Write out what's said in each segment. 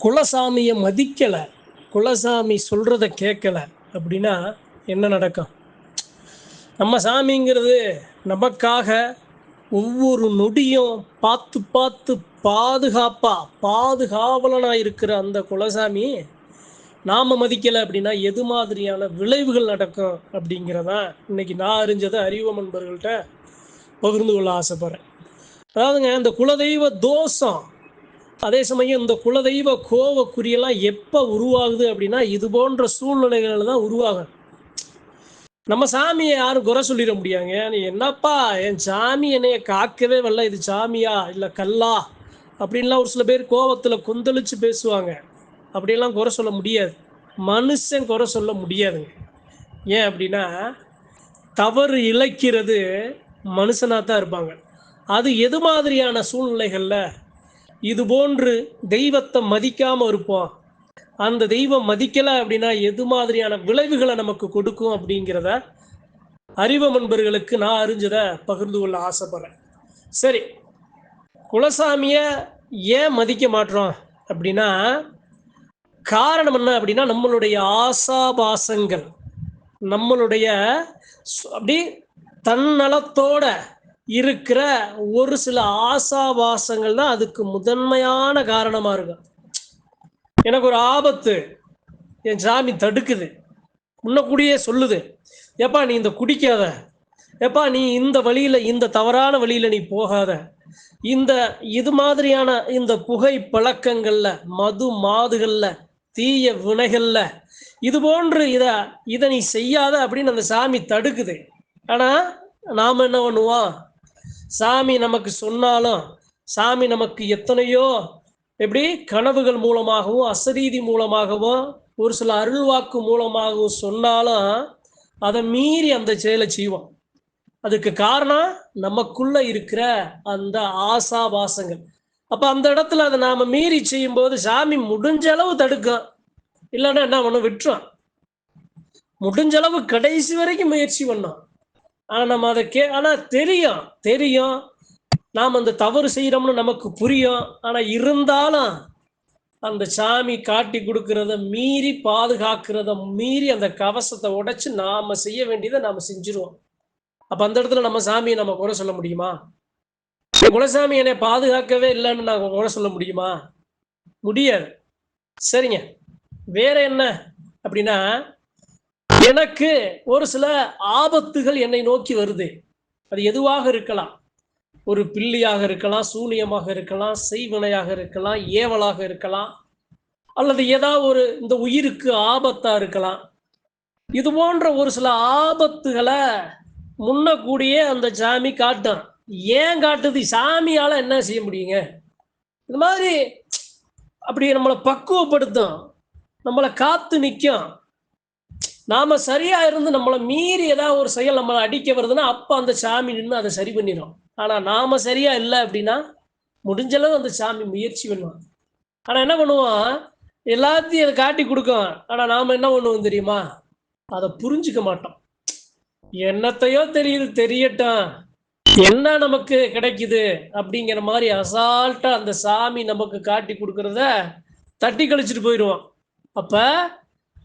குலசாமியை மதிக்கலை. குலசாமி சொல்கிறத கேட்கல. அப்படின்னா என்ன நடக்கும்? நம்ம சாமிங்கிறது நமக்காக ஒவ்வொரு நொடியும் பார்த்து பார்த்து பாதுகாப்பாக பாதுகாவலனாக இருக்கிற அந்த குலசாமி நாம் மதிக்கலை அப்படின்னா எது மாதிரியான விளைவுகள் நடக்கும் அப்படிங்கிறதான் இன்னைக்கு நான் அறிஞ்சதை அறிவு நண்பர்கள்ட்ட பகிர்ந்து கொள்ள ஆசைப்படுறேன். அதாவதுங்க இந்த குலதெய்வ தோஷம் அதே சமயம் இந்த குலதெய்வ கோவக்குறியெல்லாம் எப்போ உருவாகுது அப்படின்னா இது போன்ற சூழ்நிலைகள் தான் உருவாகும். நம்ம சாமியை யாரும் குறை சொல்லிட முடியாங்க. நீ என்னப்பா என் சாமி என்னைய காக்கவே வரல இது சாமியா இல்லை கல்லா அப்படின்லாம் ஒரு சில பேர் கோவத்தில் கொந்தளிச்சு பேசுவாங்க. அப்படிலாம் குறை சொல்ல முடியாது. மனுஷன் குறை சொல்ல முடியாதுங்க. ஏன் அப்படின்னா தவறு இழைக்கிறது மனுஷனாக தான் இருப்பாங்க. அது எது மாதிரியான சூழ்நிலைகளில் இது போன்று தெய்வத்தை மதிக்காமல் இருப்போம். அந்த தெய்வம் மதிக்கலை அப்படின்னா எது மாதிரியான விளைவுகளை நமக்கு கொடுக்கும் அப்படிங்கிறத அறிவ நண்பர்களுக்கு நான் அறிஞ்சதை பகிர்ந்து கொள்ள ஆசைப்படுறேன். சரி குலசாமியை ஏன் மதிக்க மாட்டோம் அப்படின்னா காரணம் என்ன அப்படின்னா நம்மளுடைய ஆசாபாசங்கள் நம்மளுடைய அப்படி தன்னலத்தோட இருக்கிற ஒரு சில ஆசாபாசங்கள் தான் அதுக்கு முதன்மையான காரணமாக இருக்கும் எனக்கு ஒரு ஆபத்து. என் சாமி தடுக்குது. முன்னக்கூடியே சொல்லுது. ஏப்பா நீ இந்த குடிக்காத. ஏப்பா நீ இந்த வழியில் இந்த தவறான வழியில் நீ போகாத. இந்த இது மாதிரியான இந்த புகை பழக்கங்களில் மது மாதுகளில் தீய வினைகளில் இது போன்று இதை இதை நீ செய்யாத அப்படின்னு அந்த சாமி தடுக்குது. ஆனால் நாம் என்ன பண்ணுவோம்? சாமி நமக்கு சொன்னாலும் சாமி நமக்கு எத்தனையோ எப்படி கனவுகள் மூலமாகவும் அசரீதி மூலமாகவும் ஒரு சில அருள்வாக்கு மூலமாகவும் சொன்னாலும் அதை மீறி அந்த செயலை செய்வோம். அதுக்கு காரணம் நமக்குள்ள இருக்கிற அந்த ஆசாபாசங்கள் அப்ப அந்த இடத்துல அதை நாம மீறி செய்யும்போது சாமி முடிஞ்ச அளவு தடுக்கும். இல்லைன்னா என்ன பண்ணும்? விட்டுரும். முடிஞ்ச அளவு கடைசி வரைக்கும் முயற்சி பண்ணோம். ஆனா நம்ம அதை கே ஆனா தெரியும் தெரியும். நாம் அந்த தவறு செய்யறோம்னு நமக்கு புரியும். ஆனா இருந்தாலும் அந்த சாமி காட்டி கொடுக்கறத மீறி பாதுகாக்கிறத மீறி அந்த கவசத்தை உடைச்சு நாம செய்ய வேண்டியதை நாம செஞ்சிருவோம். அப்ப அந்த இடத்துல நம்ம சாமியை நம்ம குறை சொல்ல முடியுமா? குலசாமி என்னை பாதுகாக்கவே இல்லைன்னு நான் குறை சொல்ல முடியுமா? முடியாது. சரிங்க. வேற என்ன அப்படின்னா எனக்கு ஒரு சில ஆபத்துகள் என்னை நோக்கி வருது. அது எதுவாக இருக்கலாம்? ஒரு பில்லியாக இருக்கலாம் சூனியமாக இருக்கலாம் செய்வினையாக இருக்கலாம் ஏவலாக இருக்கலாம் அல்லது ஏதாவது ஒரு இந்த உயிருக்கு ஆபத்தா இருக்கலாம். இது போன்ற ஒரு சில ஆபத்துகளை முன்னக்கூடியே அந்த சாமி காட்டும் ஏன் காட்டுது? சாமியால என்ன செய்ய முடியுங்க? இந்த மாதிரி அப்படி நம்மளை பக்குவப்படுத்தும். நம்மளை காத்து நிற்கும் நாம சரியா இருந்து நம்மளை மீறி ஏதாவது ஒரு செயல் நம்மளை அடிக்க வருதுன்னா அப்ப அந்த சாமி நின்று அதை சரி பண்ணிடும் ஆனா நாம சரியா இல்லை அப்படின்னா முடிஞ்ச அளவு அந்த சாமி முயற்சி பண்ணுவான். ஆனா என்ன பண்ணுவான்? எல்லாத்தையும் அதை காட்டி கொடுக்கும். ஆனா நாம என்ன பண்ணுவோம் தெரியுமா? அதை புரிஞ்சுக்க மாட்டோம். என்னத்தையோ தெரியுது தெரியட்டும். என்ன நமக்கு கிடைக்குது அப்படிங்கிற மாதிரி அசால்ட்டா அந்த சாமி நமக்கு காட்டி கொடுக்கறத தட்டி கழிச்சிட்டு போயிடுவோம் அப்ப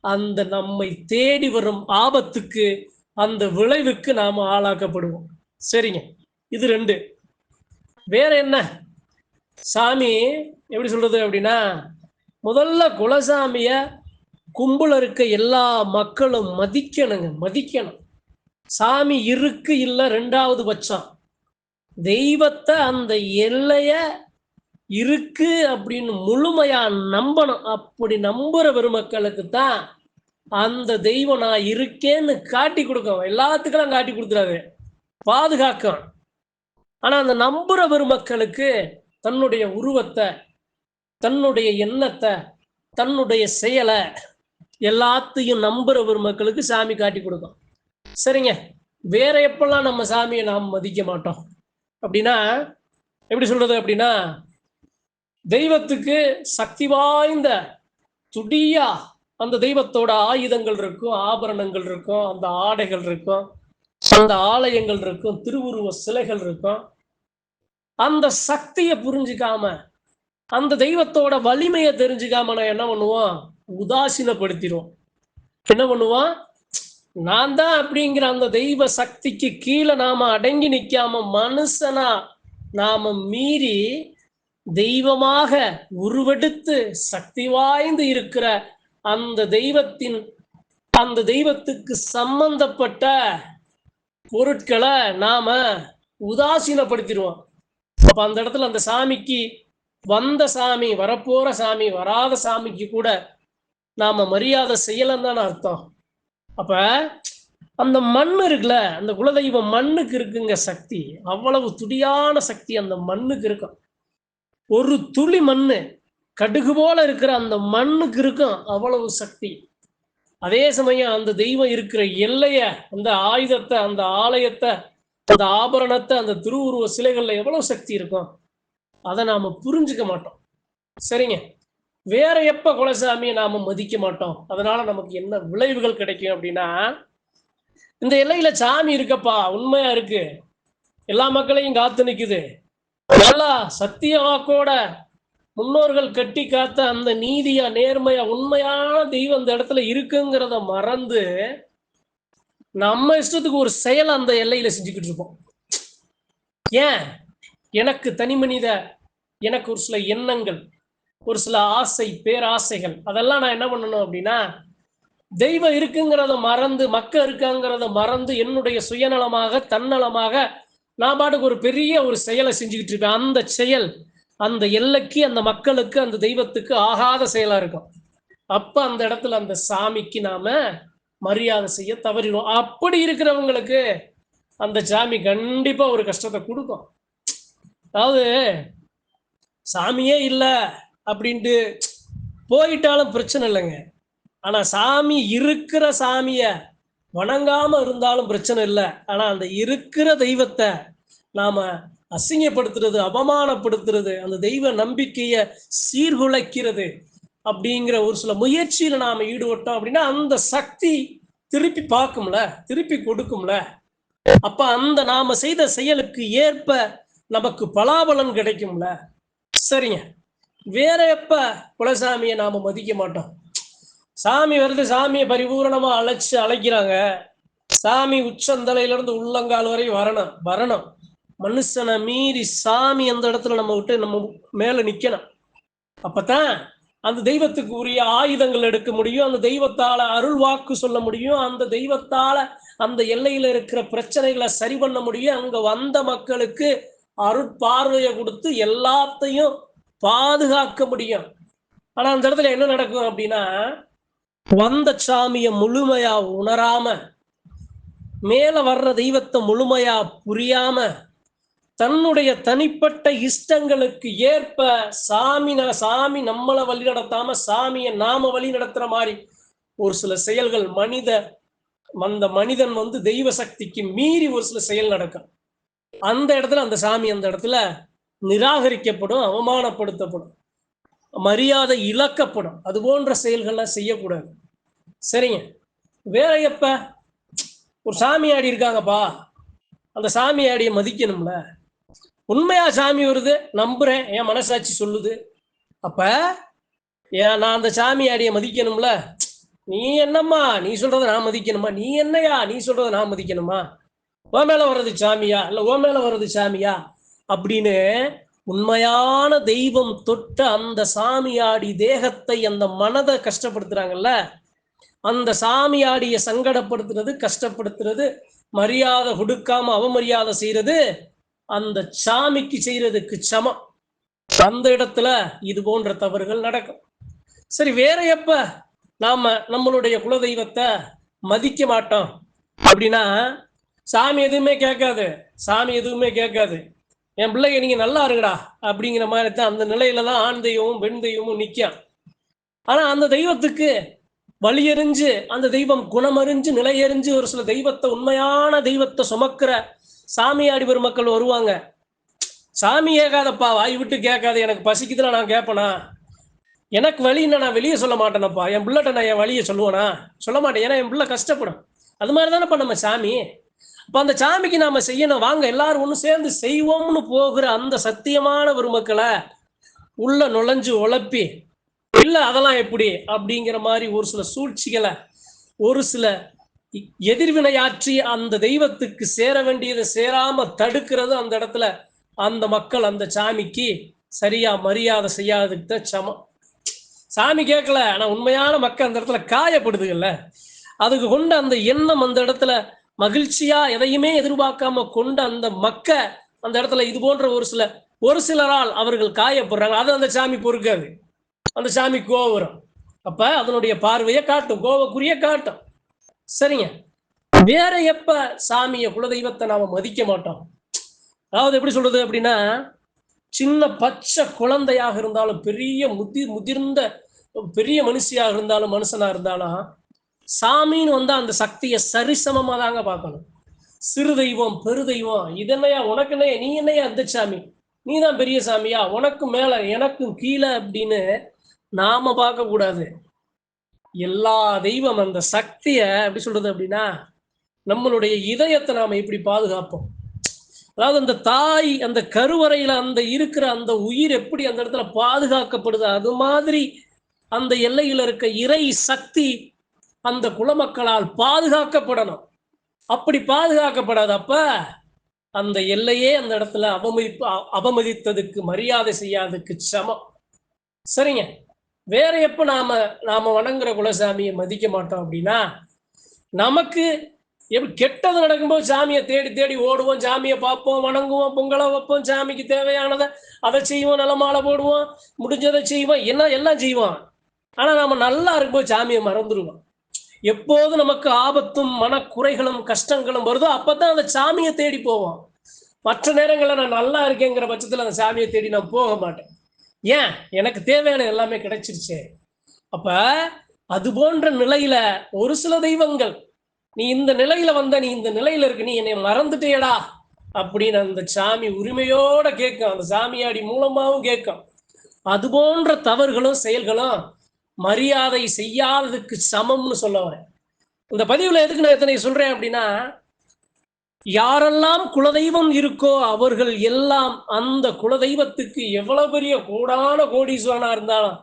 அந்த நம்மை தேடி வரும் ஆபத்துக்கு அந்த விளைவுக்கு நாம் ஆளாக்கப்படுவோம். சரிங்க. இது ரெண்டு. வேற என்ன? சாமி எப்படி சொல்றது அப்படின்னா முதல்ல குலசாமிய கும்பல இருக்க எல்லா மக்களும் மதிக்கணுங்க மதிக்கணும். சாமி இருக்கு இல்லை ரெண்டாவது பட்சம். தெய்வத்தை அந்த எல்லைய இருக்கு அப்படின்னு முழுமையா நம்பணும். அப்படி நம்புற பெருமக்களுக்கு தான் அந்த தெய்வம் நான் இருக்கேன்னு காட்டி கொடுக்கும் எல்லாத்துக்கெல்லாம் காட்டி கொடுத்துறாரு. பாதுகாக்கும் ஆனா அந்த நம்புற பெருமக்களுக்கு தன்னுடைய உருவத்தை தன்னுடைய எண்ணத்தை தன்னுடைய செயலை எல்லாத்தையும் நம்புற பெருமக்களுக்கு சாமி காட்டி கொடுக்கும். சரிங்க. வேற எப்பெல்லாம் நம்ம சாமியை நாம் மதிக்க மாட்டோம்? அப்படின்னா எப்படி சொல்றது அப்படின்னா தெய்வத்துக்கு சக்தி வாய்ந்த துடியா அந்த தெய்வத்தோட ஆயுதங்கள் இருக்கும் ஆபரணங்கள் இருக்கும் அந்த ஆடைகள் இருக்கும் அந்த ஆலயங்கள் இருக்கும் திருவுருவ சிலைகள் இருக்கும். அந்த சக்தியை புரிஞ்சுக்காம அந்த தெய்வத்தோட வலிமையை தெரிஞ்சுக்காம நான் என்ன பண்ணுவோம்? உதாசீனப்படுத்திடுவோம். என்ன பண்ணுவோம்? நான் தான் அப்படிங்கிற அந்த தெய்வ சக்திக்கு கீழே நாம அடங்கி நிற்காம மனுஷனா நாம மீறி தெய்வமாக உருவெடுத்து சக்தி வாய்ந்து இருக்கிற அந்த தெய்வத்தின் அந்த தெய்வத்துக்கு சம்பந்தப்பட்ட பொருட்களை நாம உதாசீனப்படுத்திடுவோம். அப்ப அந்த இடத்துல அந்த சாமிக்கு வந்த சாமி வரப்போற சாமி வராத சாமிக்கு கூட நாம மரியாதை செய்யலன்னு தானே அர்த்தம். அப்ப அந்த மண் இருக்குல்ல அந்த குலதெய்வம் மண்ணுக்கு இருக்குங்க சக்தி. அவ்வளவு துடியான சக்தி அந்த மண்ணுக்கு இருக்கும். ஒரு துளி மண்ணு கடுகு போல இருக்கிற அந்த மண்ணுக்கு இருக்கும் அவ்வளவு சக்தி. அதே சமயம் அந்த தெய்வம் இருக்கிற எல்லைய அந்த ஆயுதத்தை அந்த ஆலயத்தை அந்த ஆபரணத்தை அந்த திருவுருவ சிலைகள்ல எவ்வளவு சக்தி இருக்கும்? அதை நாம புரிஞ்சுக்க மாட்டோம். சரிங்க. வேற எப்ப குலசாமியை நாம மதிக்க மாட்டோம்? அதனால நமக்கு என்ன விளைவுகள் கிடைக்கும் அப்படின்னா இந்த எல்லையில சாமி இருக்கப்பா உண்மையா இருக்கு. எல்லா மக்களையும் காத்து நிற்குது நல்லா சத்தியமா கூட முன்னோர்கள் கட்டி காத்த அந்த நீதியா நேர்மையா உண்மையான தெய்வம் அந்த இடத்துல இருக்குங்கிறத மறந்து நம்ம இஷ்டத்துக்கு ஒரு செயல் அந்த எல்லையில செஞ்சுக்கிட்டு இருப்போம். ஏன்? எனக்கு தனி மனித எனக்கு ஒரு சில எண்ணங்கள் ஒரு சில ஆசை பேராசைகள் அதெல்லாம் நான் என்ன பண்ணணும் அப்படின்னா தெய்வம் இருக்குங்கிறத மறந்து மக்க இருக்காங்கிறத மறந்து என்னுடைய சுயநலமாக தன்னலமாக நான் பாட்டுக்கு ஒரு பெரிய ஒரு செயலை செஞ்சுக்கிட்டு இருப்பேன். அந்த செயல் அந்த எல்லைக்கு அந்த மக்களுக்கு அந்த தெய்வத்துக்கு ஆகாத செயலா இருக்கும். அப்ப அந்த இடத்துல அந்த சாமிக்கு நாம மரியாதை செய்ய தவறிடும் அப்படி இருக்கிறவங்களுக்கு அந்த சாமி கண்டிப்பா ஒரு கஷ்டத்தை கொடுக்கும். அதாவது சாமியே இல்லை அப்படின்ட்டு போயிட்டாலும் பிரச்சனை இல்லைங்க. ஆனா சாமி இருக்கிற சாமியை வணங்காம இருந்தாலும் பிரச்சனை இல்லை. ஆனா அந்த இருக்கிற தெய்வத்தை நாம அசிங்கப்படுத்துறது அவமானப்படுத்துறது அந்த தெய்வ நம்பிக்கையை சீர்குலைக்கிறது அப்படிங்கிற ஒரு சில முயற்சியில நாம ஈடுபட்டோம் அப்படின்னா அந்த சக்தி திருப்பி பார்க்கும்ல திருப்பி கொடுக்கும்ல. அப்ப அந்த நாம செய்த செயலுக்கு ஏற்ப நமக்கு பலாபலன் கிடைக்கும்ல. சரிங்க. வேற எப்ப குலசாமியை நாம மதிக்க மாட்டோம்? சாமி வருது சாமியை பரிபூரணமா அழைச்சு அழைக்கிறாங்க. சாமி உச்சந்தலையில இருந்து உள்ளங்கால் வரை வரணும் வரணும். மனுஷனை மீறி சாமி அந்த இடத்துல நம்ம விட்டு நம்ம மேல நிக்கணும்? அப்பதான் அந்த தெய்வத்துக்கு உரிய ஆயுதங்கள் எடுக்க முடியும் அந்த தெய்வத்தால அருள் வாக்கு சொல்ல முடியும் அந்த தெய்வத்தால அந்த எல்லையில இருக்கிற பிரச்சனைகளை சரி பண்ண முடியும். அங்க வந்த மக்களுக்கு அருட்பார்வையை கொடுத்து எல்லாத்தையும் பாதுகாக்க முடியும். ஆனா அந்த இடத்துல என்ன நடக்கும் அப்படின்னா வந்த சாமிய முழுமையா உணராம மேல வர்ற தெய்வத்தை முழுமையா புரியாம தன்னுடைய தனிப்பட்ட இஷ்டங்களுக்கு ஏற்ப சாமி ந- சாமி நம்மளை வழி நடத்தாம சாமியை நாம வழி நடத்துற மாதிரி ஒரு சில செயல்கள் மனித அந்த மனிதன் வந்து தெய்வ சக்திக்கு மீறி ஒரு சில செயல் நடக்கும். அந்த இடத்துல அந்த சாமி அந்த இடத்துல நிராகரிக்கப்படும் அவமானப்படுத்தப்படும். மரியாதை இழக்கப்படும். அது போன்ற செயல்கள்லாம் செய்யக்கூடாது. சரிங்க. வேற எப்ப? ஒரு சாமியாடி இருக்காங்கப்பா. அந்த சாமியாடியை மதிக்கணும்ல. உண்மையா சாமி வருது? நம்புறேன். என் மனசாட்சி சொல்லுது. அப்ப ஏன் நான் அந்த சாமியாடியை மதிக்கணும்ல? நீ என்னம்மா? நீ சொல்றத நான் மதிக்கணுமா? நீ என்னையா? நீ சொல்றத நான் மதிக்கணுமா? ஓ மேல வர்றது சாமியா? இல்ல ஓ மேல வர்றது சாமியா? அப்படின்னு உண்மையான தெய்வம் தொட்ட அந்த சாமியாடி தேகத்தை அந்த மனதை கஷ்டப்படுத்துறாங்கல்ல? அந்த சாமியாடிய சங்கடப்படுத்துறது கஷ்டப்படுத்துறது மரியாதை கொடுக்காம அவமரியாதை செய்யறது அந்த சாமிக்கு செய்யறதுக்கு சமம். அந்த இடத்துல இது போன்ற தவறுகள் நடக்கும். சரி வேற எப்ப நாம நம்மளுடைய குலதெய்வத்தை மதிக்க மாட்டோம்? அப்படின்னா சாமி எதுவுமே கேட்காது. சாமி எதுவுமே கேட்காது. என் பிள்ளைங்க நீங்க நல்லா இருங்கடா அப்படிங்கிற மாதிரி தான் அந்த நிலையில தான் ஆண் தெய்வமும் பெண் தெய்வமும் நிற்கும் ஆனா அந்த தெய்வத்துக்கு வழியறிஞ்சு அந்த தெய்வம் குணமறிஞ்சு நிலையறிஞ்சு ஒரு சில தெய்வத்தை உண்மையான தெய்வத்தை சுமக்கிற சாமியாடி பெருமக்கள் வருவாங்க. சாமி கேட்காதப்பா வாய் விட்டு கேட்காது எனக்கு பசிக்குதுல நான் கேட்பேனா எனக்கு வழின்னா நான் வெளியே சொல்ல மாட்டேனப்பா. என் பிள்ளைகிட்ட நான் என் வழியை சொல்லுவேனா? சொல்ல மாட்டேன். ஏன்னா என் பிள்ளை கஷ்டப்படும். அது மாதிரி தானேப்பா நம்ம சாமி? அப்ப அந்த சாமிக்கு நாம செய்யணும். வாங்க எல்லாரும் ஒண்ணு சேர்ந்து செய்வோம்னு போகிற அந்த சத்தியமான பெருமக்களை உள்ள நுழைஞ்சு உழப்பி இல்ல அதெல்லாம் எப்படி? அப்படிங்கிற மாதிரி ஒரு சில சூழ்ச்சிகளை ஒரு சில எதிர்வினையாற்றி அந்த தெய்வத்துக்கு சேர வேண்டியதை சேராம தடுக்கிறது அந்த இடத்துல அந்த மக்கள் அந்த சாமிக்கு சரியா மரியாதை செய்யாததுக்கு தான் சமம். சாமி கேட்கல ஆனா உண்மையான மக்கள் அந்த இடத்துல காயப்படுதுகள்ல. அதுக்கு கொண்டு அந்த எண்ணம் அந்த இடத்துல மகிழ்ச்சியா எதையுமே எதிர்பார்க்காம கொண்ட அந்த மக்க அந்த இடத்துல இது போன்ற ஒரு சில ஒரு சிலரால் அவர்கள் காயப்படுறாங்க. அது அந்த சாமி பொறுக்காது. அந்த சாமி கோவம் வரும் அப்ப அதனுடைய பார்வையை காட்டும். கோவக்குரிய காட்டும். சரிங்க. வேற எப்ப சாமிய குலதெய்வத்தை நாம மதிக்க மாட்டோம்? அதாவது எப்படி சொல்றது அப்படின்னா சின்ன பச்சை குழந்தையாக இருந்தாலும் பெரிய முதி முதிர்ந்த பெரிய மனுஷியாக இருந்தாலும் மனுஷனா இருந்தாலும் சாமின்னு வந்தா அந்த சக்தியை சரிசமமாக தாங்க பார்க்கணும். சிறு தெய்வம் பெரு தெய்வம் இதென்னையா உனக்கு என்னையா நீ என்னையா அந்த சாமி? நீ தான் பெரிய சாமியா? உனக்கும் மேல எனக்கும் கீழே அப்படின்னு நாம பார்க்க கூடாது எல்லா தெய்வம் அந்த சக்தியை எப்படி சொல்றது அப்படின்னா நம்மளுடைய இதயத்தை நாம இப்படி பாதுகாப்போம்? அதாவது அந்த தாய் அந்த கருவறையில அந்த இருக்கிற அந்த உயிர் எப்படி அந்த இடத்துல பாதுகாக்கப்படுது அது மாதிரி அந்த எல்லையில இருக்க இறை சக்தி அந்த குலமக்களால் பாதுகாக்கப்படணும். அப்படி பாதுகாக்கப்படாதப்ப அந்த எல்லையே அந்த இடத்துல அவமதிப்பு அவமதித்ததுக்கு மரியாதை செய்யாததுக்கு சமம். சரிங்க. வேற எப்ப நாம நாம வணங்குற குலசாமியை மதிக்க மாட்டோம் அப்படின்னா நமக்கு எப்படி கெட்டது நடக்கும்போது சாமியை தேடி தேடி ஓடுவோம் சாமியை பார்ப்போம் வணங்குவோம் பொங்கலை வைப்போம் சாமிக்கு தேவையானதை அதை செய்வோம் நல்ல மாலை போடுவோம் முடிஞ்சதை செய்வோம் என்ன எல்லாம் செய்வோம். ஆனால் நாம் நல்லா இருக்கும்போது சாமியை மறந்துடுவோம். எப்போது நமக்கு ஆபத்தும் மனக்குறைகளும் கஷ்டங்களும் வருதோ அப்பதான் அந்த சாமியை தேடி போவோம். மற்ற நேரங்களில் நான் நல்லா இருக்கேங்கிற பட்சத்தில் அந்த சாமியை தேடி நான் போக மாட்டேன். ஏன்? எனக்கு தேவையான எல்லாமே கிடைச்சிருச்சு. அப்ப அது போன்ற நிலையில ஒரு சில தெய்வங்கள் நீ இந்த நிலையில வந்த நீ இந்த நிலையில இருக்கு நீ என்னை மறந்துட்டேடா அப்படின்னு அந்த சாமி உரிமையோட கேட்கும். அந்த சாமியாடி மூலமாவும் கேட்கும். அது போன்ற தவறுகளும் செயல்களும் மரியாதை செய்யாததுக்கு சமம்னு சொல்ல வரேன். இந்த பதிவில் எதுக்கு நான் எத்தனை சொல்கிறேன் அப்படின்னா யாரெல்லாம் குலதெய்வம் இருக்கோ அவர்கள் எல்லாம் அந்த குலதெய்வத்துக்கு எவ்வளவு பெரிய கோடான கோடீஸ்வரனா இருந்தாலும்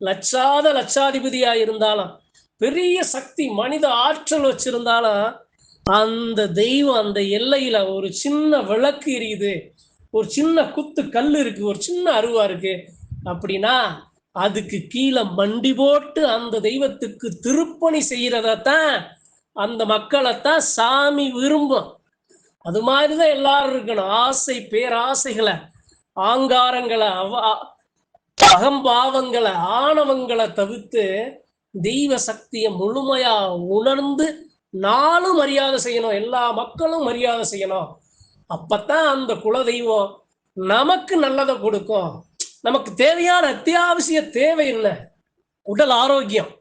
லட்சாத லட்சாதிபதியா இருந்தாலும் பெரிய சக்தி மனித ஆற்றல் வச்சிருந்தாலும் அந்த தெய்வம் அந்த எல்லையில ஒரு சின்ன விளக்கு எரியுது ஒரு சின்ன குத்து கல் இருக்கு ஒரு சின்ன அருவா இருக்கு. அப்படின்னா அதுக்கு கீழே மண்டி போட்டு அந்த தெய்வத்துக்கு திருப்பணி செய்யறதான் அந்த மக்களைத்தான் சாமி விரும்பும். அது மாதிரிதான் எல்லாரும் இருக்கணும். ஆசை பேராசைகளை ஆங்காரங்களை அவ அகம்பாவங்களை ஆணவங்களை தவிர்த்து தெய்வ சக்தியை முழுமையா உணர்ந்து நாளும் மரியாதை செய்யணும். எல்லா மக்களும் மரியாதை செய்யணும். அப்பத்தான் அந்த குலதெய்வம் நமக்கு நல்லதை கொடுக்கும். நமக்கு தேவையான அத்தியாவசிய தேவை என்ன? உடல் ஆரோக்கியம்.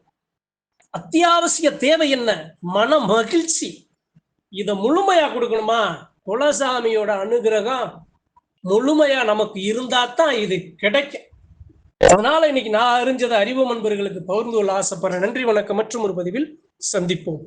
அத்தியாவசிய தேவை என்ன? மன மகிழ்ச்சி. இதை முழுமையா கொடுக்கணுமா? குலசாமியோட அனுகிரகம் முழுமையா நமக்கு இருந்தா தான் இது கிடைக்கும். அதனால இன்னைக்கு நான் அறிஞ்சதை அறிவு நண்பர்களுக்கு பகிர்ந்து கொள்ள ஆசைப்படுறேன். நன்றி வணக்கம் மற்றும் ஒரு பதிவில் சந்திப்போம்.